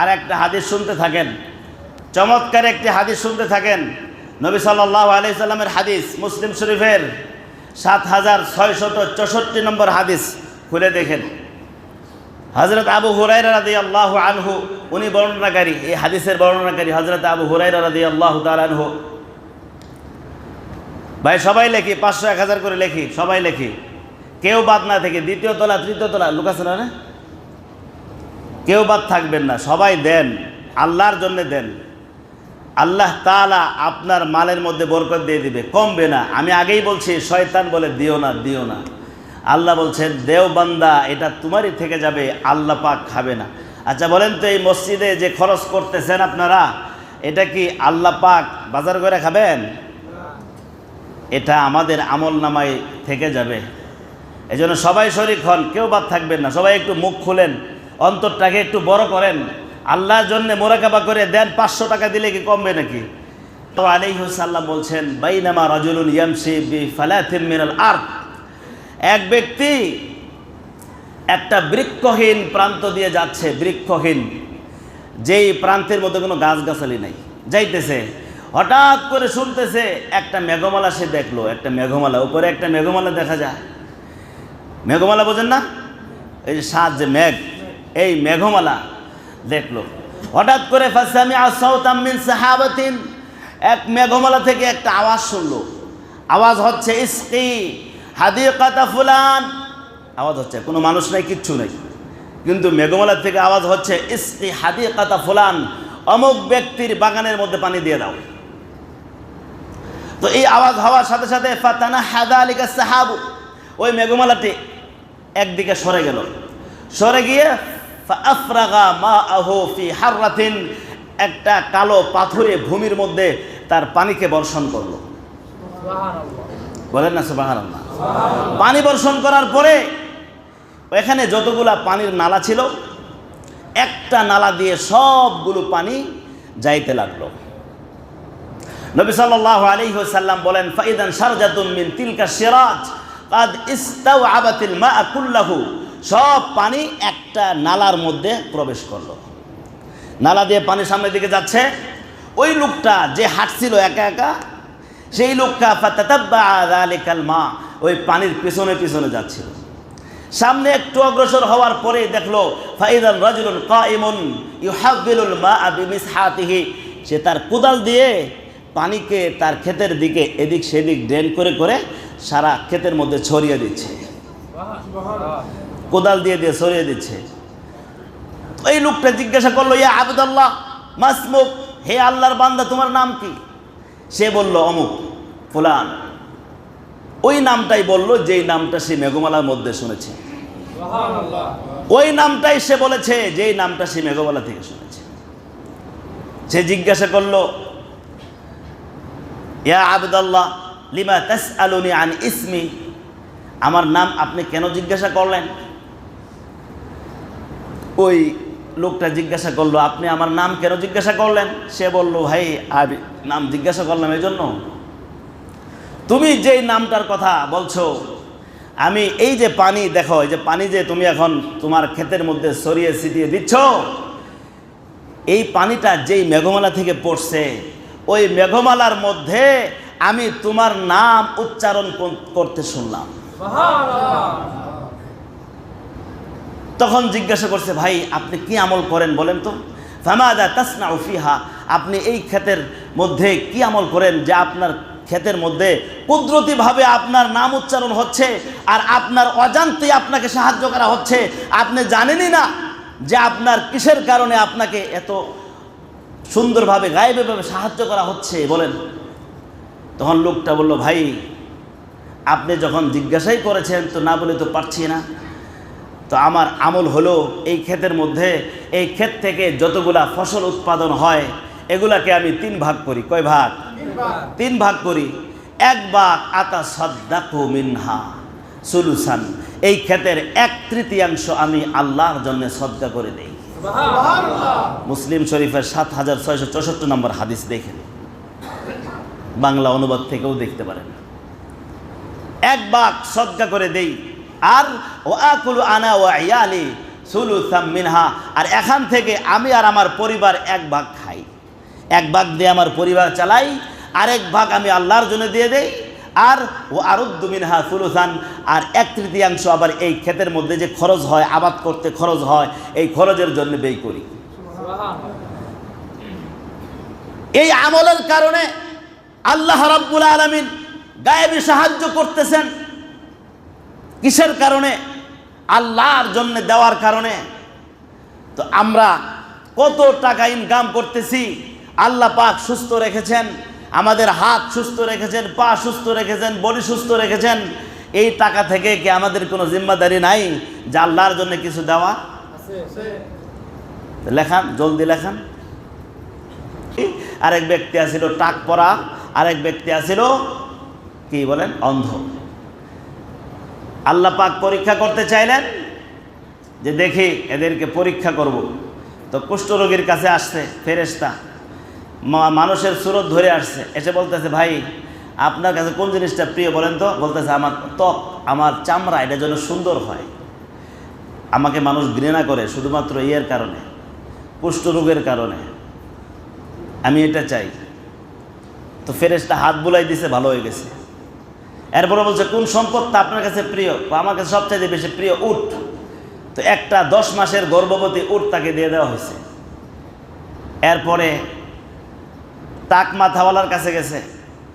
আর একটা হাদিস শুনতে থাকেন। চমৎকার একটি হাদিস শুনতে থাকেন। নবী সাল্লাহ আলি সাল্লামের হাদিস, মুসলিম শরীফের সাত হাজার ছয়শত চৌষট্টি নম্বর হাদিস খুলে দেখেন। হজরত আবু হুরাইরা রাদি আল্লাহ আনহু, উনি বর্ণনাকারী, এই হাদিসের বর্ণনাকারী হজরত আবু হুরাইরা রাদি আল্লাহ আনহু। ভাই, সবাই লেখি, পাঁচশো এক হাজার করে লেখি, সবাই লেখি। কেউ বাদ না থেকে, দ্বিতীয় তলা, তৃতীয় তলা, লুকাছে না? কেউ বাদ থাকবেন না, সবাই দেন, আল্লাহর জন্য দেন। আল্লাহ তাআলা আপনার মালের মধ্যে বরকত দিয়ে দিবে, কমবে না। আমি আগেই বলছি, শয়তান বলে দিও না দিও না। আল্লাহ বলছেন, দেও বান্দা, এটা তোমারই থেকে যাবে, আল্লাহ পাক খাবে না। আচ্ছা বলেন তো এই মসজিদে যে খরচ করতেছেন আপনারা, এটা কি আল্লাহ পাক বাজার করে খাবেন? এটা আমাদের আমল নামায় থেকে যাবে। এই জন্য সবাই শরিক হন, কেউ বাদ থাকবেন না। সবাই একটু মুখ খুলেন। অন্তরটাকে একটু বড় করেন। আল্লাহর জন্য মোরাকাবা করে দেন, পাঁচশো টাকা দিলে কি কমবে নাকি? তো আলিহুসাল্লাম বলছেন, বাইনামা রাজুলুল ইয়ামসি বি ফালাথিম মিনাল এক ব্যক্তি একটা বৃক্ষহীন প্রান্ত দিয়ে যাচ্ছে, বৃক্ষহীন। যেই প্রান্তের মধ্যে কোনো গাছগাছালি নাই। যাইতেছে, হঠাৎ করে শুনতেছে একটা মেঘমালা সে দেখল। একটা মেঘমালা, উপরে একটা মেঘমালা দেখা যায়। মেঘমালা বোঝেন না? এই যে সাত যে মেঘ এই মেঘমালা, দেখল। হঠাৎ করে ফাসামি আসাউতামিন সাহাবাতিন, এক মেঘমালা থেকে একটা আওয়াজ শুনলো। আওয়াজ হচ্ছে, ইস্কি হাদিকাতা ফুলান। আওয়াজ হচ্ছে, কোনো মানুষ নাই, কিচ্ছু নেই। কিন্তু মেঘমালা থেকে আওয়াজ হচ্ছে, ইস্কি হাদিকাতা ফুলান, অমুক ব্যক্তির বাগানের মধ্যে পানি দিয়ে দাও। তো এই আওয়াজ হওয়ার সাথে সাথে, ফাতানা হাদা আলিকা সাহাবু। ওই মেঘমালাটি একদিকে সরে গেল। সরে গিয়ে মা আহো ফি হাররাতিন। একটা কালো পাথরে ভূমির মধ্যে তার পানিকে বর্ষণ করল। বলেন না সুবাহান পানি বর্ষণ করার পরে এখানে যতগুলা পানির নালা ছিল, একটা নালা দিয়ে সবগুলো পানি যাইতে লাগল। নবী সাল্লাল্লাহু আলাইহি ওয়াসাল্লাম বলেন, ফাইদান শারজাতুন মিন তিলকা সিরাজ, কাদ ইস্তাউ আবাতিল মা কুল্লাহু। সব পানি একটা নালার মধ্যে প্রবেশ করল। নালা দিয়ে পানি সামনের দিকে যাচ্ছে। ওই লোকটা যে হাঁটছিল একা একা, সেই লোকটা ফাতাতাব্বা মা, ওই পানির পিছনে পিছনে যাচ্ছিল। সামনে একটু অগ্রসর হওয়ার পরে দেখল, ফাইদান রাজুলুন কাইমুন ইউহাব্বিলুল মা বিমিসহাতিহি। সে তার কোদাল দিয়ে পানিকে তার ক্ষেতের দিকে এদিক সেদিক ড্রেন করে করে সারা ক্ষেতের মধ্যে ছড়িয়ে দিচ্ছে। কোদাল দিয়ে দিয়ে সরিয়ে দিচ্ছে। এই লোকটা জিজ্ঞাসা করল ইয়া আবদুল্লাহ মাসমুক হে আল্লাহর বান্দা তোমার নাম কি? সে বলল অমুক ফুলান। ওই নামটাই বলল যেই নামটা সে মেঘমালার মধ্যে শুনেছে। ওই নামটাই সে বলেছে যেই নামটা সে মেঘমালা থেকে শুনেছে। সে জিজ্ঞাসা করল ইয়া আবদাল্লাহ লিমা তাস আলুনি আন ইসমি? আমার নাম আপনি কেন জিজ্ঞাসা করলেন? ওই লোকটা জিজ্ঞাসা করল, আপনি আমার নাম কেন জিজ্ঞাসা করলেন? সে বলল, ভাই, আর নাম জিজ্ঞাসা করলাম এই জন্য। তুমি যেই নামটার কথা বলছো, আমি এই যে পানি, দেখো, এই যে পানি যে তুমি এখন তোমার ক্ষেতের মধ্যে সরিয়ে ছিটিয়ে দিচ্ছ, এই পানিটা যেই মেঘমালা থেকে পড়ছে, ওই মেঘমালার মধ্যে আমি তোমার নাম উচ্চারণ কর- করতে শুনলাম। তখন জিজ্ঞাসা করছে, ভাই, আপনি কি আমল করেন বলেন তো? ফামাদা তাসনা ফিহা, আপনি এই ক্ষেতের মধ্যে কি আমল করেন যে আপনার ক্ষেতের মধ্যে কুদরতিভাবে আপনার নাম উচ্চারণ হচ্ছে আর আপনার অজান্তে আপনাকে সাহায্য করা হচ্ছে? আপনি জানেনই না যে আপনার কিসের কারণে আপনাকে এত সুন্দরভাবে, গায়েবেভাবে সাহায্য করা হচ্ছে? বলেন। তখন লোকটা বলল, ভাই, আপনি যখন জিজ্ঞাসাই করেছেন তো না বলে তো পারছি না। তো আমার আমল হলো এই ক্ষেতের মধ্যে এই ক্ষেত থেকে যতগুলা ফসল উৎপাদন হয় এগুলাকে আমি তিন ভাগ করি। কয় ভাগ? তিন ভাগ। করি। এক ভাগ আতা সদ্দাকু মিনহা সুলুসান। এই ক্ষেতের এক তৃতীয়াংশ আমি আল্লাহর জন্য সদ্গা করে দেই। মুসলিম শরীফের সাত হাজার ছয়শো চৌষট্টি নম্বর হাদিস দেখেন। বাংলা অনুবাদ থেকেও দেখতে পারেন। এক বাক সদ্গা করে দেই। আর ও আকুলু আনা ও ইয়ালি সুলুসাম মিনহা। আর এখান থেকে আমি আর আমার পরিবার এক ভাগ খাই। এক ভাগ দিয়ে আমার পরিবার চালাই, আরেক ভাগ আমি আল্লাহর জন্য দিয়ে দেই। আর ও আরুদ্দু মিনহা সুলুসান, আর এক তৃতীয়াংশ আবার এই ক্ষেতের মধ্যে যে খরচ হয়, আবাদ করতে খরচ হয়, এই খরচের জন্য ব্যয় করি। এই আমলের কারণে আল্লাহ রাব্বুল আলমিন গায়েবী সাহায্য করতেছেন। কিসের কারণে? আল্লাহর জন্য দেওয়ার কারণে। তো আমরা কত টাকা ইনকাম করতেছি। আল্লাহ পাক সুস্থ রেখেছেন, আমাদের হাত সুস্থ রেখেছেন, পা সুস্থ রেখেছেন, বডি সুস্থ রেখেছেন। এই টাকা থেকে কি আমাদের কোনো জিম্মাদারি নাই যে আল্লাহর জন্য কিছু দেওয়া? লেখান, জলদি লেখান। আরেক ব্যক্তি আছিল টাক পরা, আরেক ব্যক্তি আছিল কি বলেন, অন্ধ। আল্লাহ পাক পরীক্ষা করতে চাইলেন যে দেখি এদেরকে পরীক্ষা করব। তো কুষ্ঠরোগীর কাছে আসছে ফেরেস্তা মানুষের সুরত ধরে আসছে। এসে বলতেছে, ভাই, আপনার কাছে কোন জিনিসটা প্রিয় বলেন তো? বলতেছে, আমার ত্বক, আমার চামড়া, এটা যেন সুন্দর হয়। আমাকে মানুষ ঘৃণা করে শুধুমাত্র ইয়ের কারণে কুষ্ঠরোগের কারণে। আমি এটা চাই। তো ফেরেশতা হাত বুলাই দিছে, ভালো হয়ে গেছে। এরপরে বলছে, কোন সম্পদটা আপনার কাছে প্রিয়? তো আমার কাছে সবচাইতে বেশি প্রিয় উট। তো একটা দশ মাসের গর্ভবতী উট তাকে দিয়ে দেওয়া হয়েছে। এরপরে তাক মাথাওয়ালার কাছে গেছে।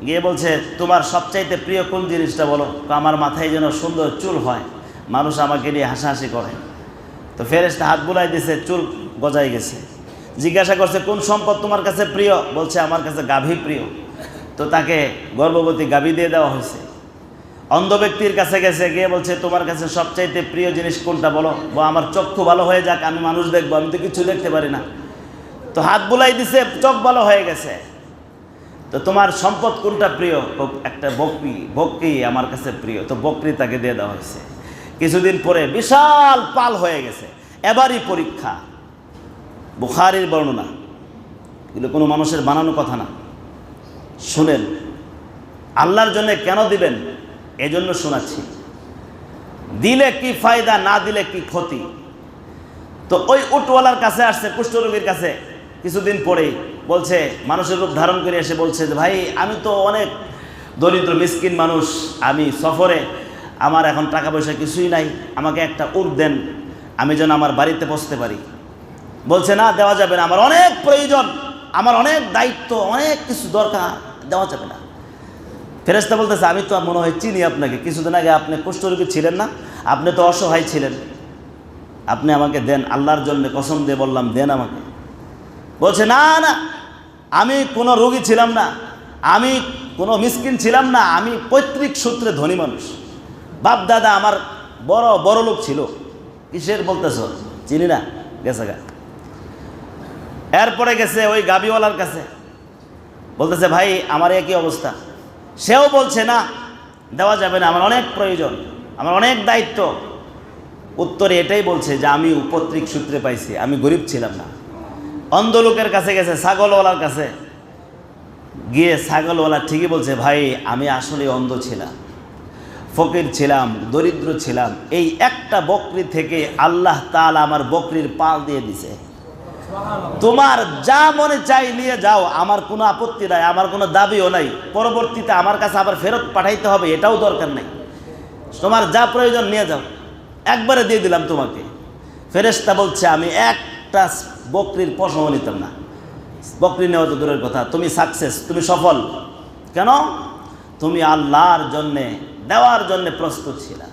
গিয়ে বলছে, তোমার সবচাইতে প্রিয় কোন জিনিসটা বলো? তো আমার মাথায় যেন সুন্দর চুল হয়। মানুষ আমাকে নিয়ে হাসাহাসি করে। তো ফেরেশতা হাত বুলাই দিছে, চুল গজাই গেছে। জিজ্ঞাসা করছে, কোন সম্পদ তোমার কাছে প্রিয়? বলছে, আমার কাছে গাভী প্রিয়। তো তাকে গর্ভবতী গাভী দিয়ে দেওয়া হয়েছে। অন্ধ ব্যক্তির কাছে গেছে, গিয়ে বলছে, তোমার কাছে সবচাইতে প্রিয় জিনিস কোনটা বলো? বা, আমার চক্ষু ভালো হয়ে যাক, আমি মানুষ দেখব, আমি তো কিছু দেখতে পারি না। তো হাত বুলাই দিছে, চোখ ভালো হয়ে গেছে। তো তোমার সম্পদ কোনটা প্রিয়? একটা বকরি বকরি আমার কাছে প্রিয়। তো বকরি তাকে দিয়ে দেওয়া হয়েছে। কিছুদিন পরে বিশাল পাল হয়ে গেছে, এবারই পরীক্ষা। বুখারির বর্ণনা। এগুলো কোনো মানুষের বানানো কথা না। শুনেন, আল্লাহর জন্য কেন দিবেন? এজন্য শোনাচ্ছি। দিলে কি ফায়দা, না দিলে কি ক্ষতি? তো ওই উটওয়ালার কাছে আসছে, কুষ্ঠরোগীর কাছে, কিছুদিন পরেই। বলছে, মানুষের রূপ ধারণ করে এসে বলছে যে, ভাই, আমি তো অনেক দরিদ্র, মিসকিন মানুষ। আমি সফরে, আমার এখন টাকা পয়সা কিছুই নাই। আমাকে একটা উট দেন, আমি যেন আমার বাড়িতে বসতে পারি। বলছে, না, দেওয়া যাবে না। আমার অনেক প্রয়োজন, আমার অনেক দায়িত্ব, অনেক কিছু দরকার, দেওয়া যাবে না। ফেরেস্তা বলতেছে, আমি তো মনে হয় চিনি আপনাকে। কিছুদিন আগে আপনি কুষ্ঠরোগী ছিলেন না, আপনি তো অসহায় ছিলেন। আপনি আমাকে দেন, আল্লাহর জন্য কসম দিয়ে বললাম, দেন আমাকে। বলছে, না না, আমি কোনো রোগী ছিলাম না, আমি কোনো মিসকিন ছিলাম না, আমি পৈতৃক সূত্রে ধনী মানুষ। বাপ, দাদা আমার বড় বড় লোক ছিল। কিসের বলতেছ? চিনি না? গেছে গা। এরপরে গেছে ওই গাবিওয়ালার কাছে। বলতেছে, ভাই, আমার একই অবস্থা। সেও বলছে, না, দেওয়া যাবে না, আমার অনেক প্রয়োজন, আমার অনেক দায়িত্ব। উত্তরে এটাই বলছে যে, আমি উপত্রিক সূত্রে পাইছি, আমি গরিব ছিলাম না। অন্ধ লোকের কাছে গেছে, ছাগলওয়ালার কাছে। গিয়ে ছাগলওয়ালা ঠিকই বলছে, ভাই, আমি আসলে অন্ধ ছিলাম, ফকির ছিলাম, দরিদ্র ছিলাম, এই একটা বকরি থেকে আল্লাহ তাআলা আমার বকরির পাল দিয়ে দিছে। তোমার যা মনে চাই নিয়ে যাও, আমার কোনো আপত্তি নাই, আমার কোনো দাবিও নাই। পরবর্তীতে আমার কাছে আবার ফেরত পাঠাইতে হবে, এটাও দরকার নেই। তোমার যা প্রয়োজন নিয়ে যাও। একবারে দিয়ে দিলাম তোমাকে। ফেরেশতা বলছে, আমি একটা বকরির পশমও নিতাম না। বকরি নেওয়া তো দূরের কথা। তুমি সাকসেস তুমি সফল। কেন? তুমি আল্লাহর জন্যে, দেওয়ার জন্যে প্রস্তুত ছিলা।